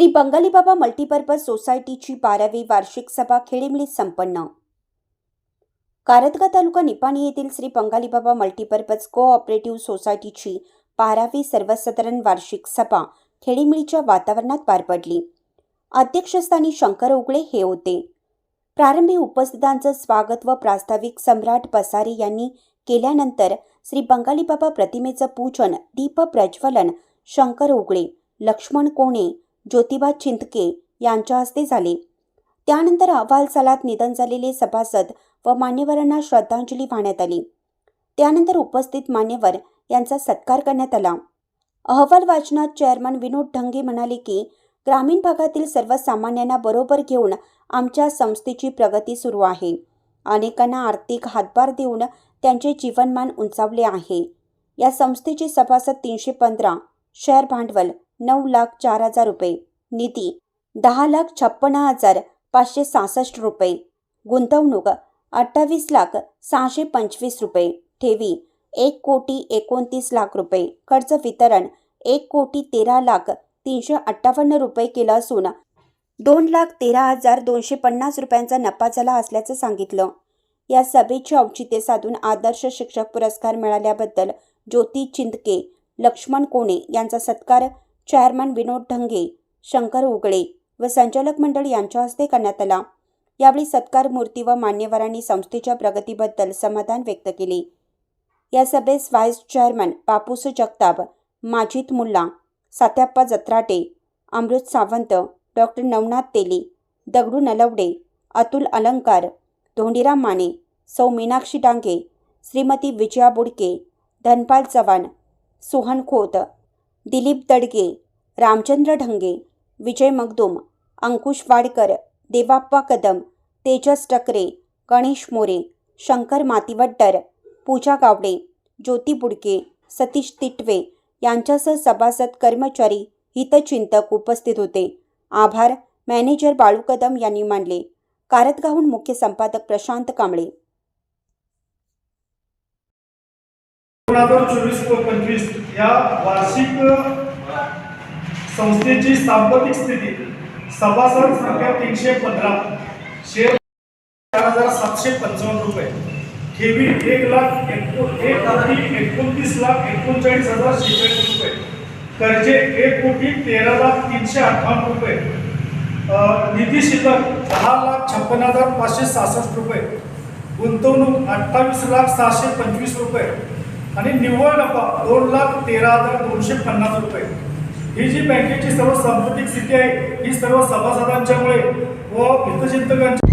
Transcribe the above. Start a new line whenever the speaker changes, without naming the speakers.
Shri Bangalibaba multipurpose सोसायटीची बारावी वार्षिक सभा खेळीमेळीत संपन्न. कारतगा तालुका निपाणी येथील श्री बंगालीबाबा मल्टीपर्पज कोऑपरेटिव्ह सोसायटीची बारावी सर्वसाधारण वार्षिक सभा खेळीमिळीच्या वातावरणात पार पडली. अध्यक्षस्थानी शंकर उगळे हे होते. प्रारंभी उपस्थितांचं स्वागत व प्रास्ताविक सम्राट पसारे यांनी केल्यानंतर श्री बंगालीबाबा प्रतिमेचं पूजन दीप प्रज्वलन शंकर उगळे लक्ष्मण कोणे ज्योतिबा चिंतके यांच्या हस्ते झाले. त्यानंतर अहवाल सालात निधन झालेले सभासद व मान्यवरांना श्रद्धांजली वाहण्यात आली. त्यानंतर उपस्थित मान्यवर यांचा सत्कार करण्यात आला. अहवाल वाचनात चेअरमन विनोद ढंगे म्हणाले की ग्रामीण भागातील सर्वसामान्यांना बरोबर घेऊन आमच्या संस्थेची प्रगती सुरू आहे. अनेकांना आर्थिक हातभार देऊन त्यांचे जीवनमान उंचावले आहे. या संस्थेचे सभासद तीनशे पंधरा शेअर भांडवल नऊ लाख चार हजार रुपये. निधी दहा लाख छप्पन्न हजार पाचशे सहासष्ट रुपये. गुंतवणूक अठ्ठावीस लाख सहाशे पंचवीस रुपये. ठेवी एक कोटी एकोणतीस लाख रुपये. खर्च वितरण एक कोटी तेरा लाख तीनशे अठ्ठावन्न रुपये केलं असून दोन लाख तेरा हजार दोनशे पन्नास रुपयांचा नफा झाला असल्याचं सांगितलं. या सभेचे औचित्य साधून आदर्श शिक्षक पुरस्कार मिळाल्याबद्दल ज्योती चिंदके लक्ष्मण कोणे यांचा सत्कार चेअरमन विनोद ढंगे शंकर उगळे व संचालक मंडळ यांच्या हस्ते करण्यात आला. यावेळी सत्कार मूर्ती व मान्यवरांनी संस्थेच्या प्रगतीबद्दल समाधान व्यक्त केले. या सभेस vice chairman Bapus Jagtap Majid Mulla Satyappa Jatrate Amrut Sawant doctor Navnath Teli Dagdu Nalawade Atul Alankar Dhondiram Mane सौ मीनाक्षी डांगे श्रीमती विजया बुडके धनपाल चव्हाण सोहन खोत दिलीप दडगे रामचंद्र ढंगे विजय मगदुम अंकुश वाडकर देवाप्पा कदम तेजस टकरे गणेश मोरे शंकर मातीवड्डर पूजा गावडे ज्योती बुडके सतीश तिटवे यांच्यासह सभासद कर्मचारी हितचिंतक उपस्थित होते. आभार. मॅनेजर बाळू कदम यांनी मानले कारतगाहून मुख्य संपादक प्रशांत कांबळे.
दोन हजार चोवीस व पंचवीस या वार्षिक संस्थेची सांपतिक स्थिती. सभासद संख्या तीनशे पंधरा. शेअर चार हजार सातशे पंचावन्न रुपये. ठेवी एक लाख एक कोटी एकोणतीस लाख एकोणचाळीस हजार शेहेचाळीस रुपये. कर्जे एक कोटी तेरा लाख तीनशे अठ्ठावन्न रुपये. निधी शिल्लक दहा लाख छप्पन हजार पाचशे सहासष्ट रुपये. गुंतवणूक अठ्ठावीस लाख सहाशे पंचवीस रुपये. आणि निव्वळ नफा दोन लाख तेरा हजार दोनशे पन्नास रुपये. ही जी बँकेची सर्व सांस्कृतिक स्थिती आहे ही सर्व सभासदांच्यामुळे व हितचिंतकांच्या